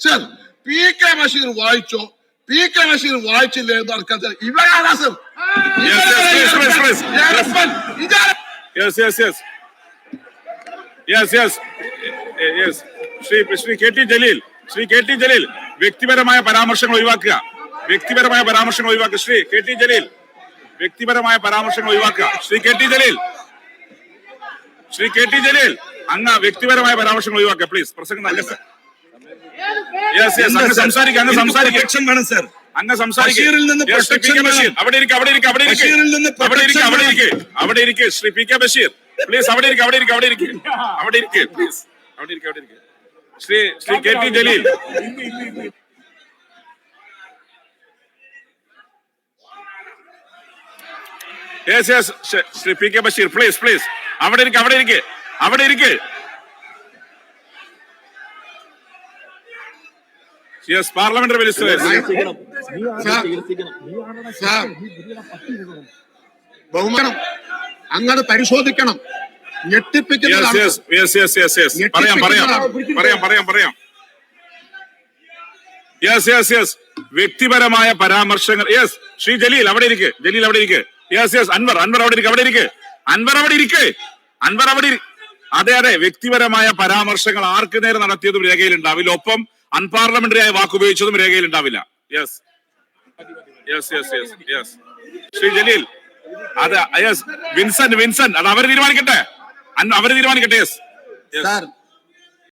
Sir P K Basheer വായിച്ചോ? P K Basheer വായിച്ചില്ലേ എന്ന് ഇവരാണ് sir Yes, yes, Shri Shri K T Jaleel Shri K T Jaleel വ്യക്തിപരമായ പരാമർശങ്ങൾ ഒഴിവാക്കുക. വ്യക്തിപരമായ പരാമർശങ്ങൾ ഒഴിവാക്കുക. ശ്രീ കെ ടി ജലീൽ വ്യക്തിപരമായ പരാമർശങ്ങൾ ഒഴിവാക്കുക. Shri K T Jaleel Shri K T Jaleel അങ്ങ് വ്യക്തിപരമായ പരാമർശങ്ങൾ ഒഴിവാക്കുക പ്ലീസ് പ്രസംഗം നല്ല വേണം സർ. അങ്ങ് നിന്ന് Yes, Shri P K Basheer. അവിടെ അവിടെ അവിടെ അവിടെ അവിടെ അവിടെ Shri P K Basheer. Please അവിടെ അവിടെ അവിടെ അവിടെ പ്ലീസ് അവിടെ ഇരിക്കുക അവിടെ ഇരിക്കുക Shri Shri K T Jaleel. Yes yes Shri P K Basheer please please അവിടെ ഇരിക്കുക അവിടെ അവിടെ യെസ് പാർലമെന്ററി ബഹുമാനം അങ്ങോട്ട് പരിശോധിക്കണം. Yes yes yes yes yes yes പറയാം പറയാം. പറയാം പറയാം പറയാം. യെസ് യെസ് യെസ് വ്യക്തിപരമായ പരാമർശങ്ങൾ. യെസ് ശ്രീ ജലീൽ അവിടെ ഇരിക്ക്. ജലീൽ അവിടെ ഇരിക്ക്. യെസ് യെസ് അൻവർ അൻവർ അവിടെ ഇരിക്ക് അവിടെ ഇരിക്ക്. അൻവർ അവിടെ ഇരിക്ക്. അൻവർ അവിടെ അതെ അതെ വ്യക്തിപരമായ പരാമർശങ്ങൾ ആർക്ക് നേരെ നടത്തിയതും രേഖയിൽ ഉണ്ടാവില്ല ഒപ്പം അൺപാർലമെന്ററി ആയ വാക്കുപയോഗിച്ചതും രേഖയിൽ ഉണ്ടാവില്ല yes yes yes yes yes Shri Jaleel അതെ യെസ് വിൻസെന്റ് വിൻസെന്റ് അത് അവർ തീരുമാനിക്കട്ടെ? അവർ തീരുമാനിക്കട്ടെ യെസ്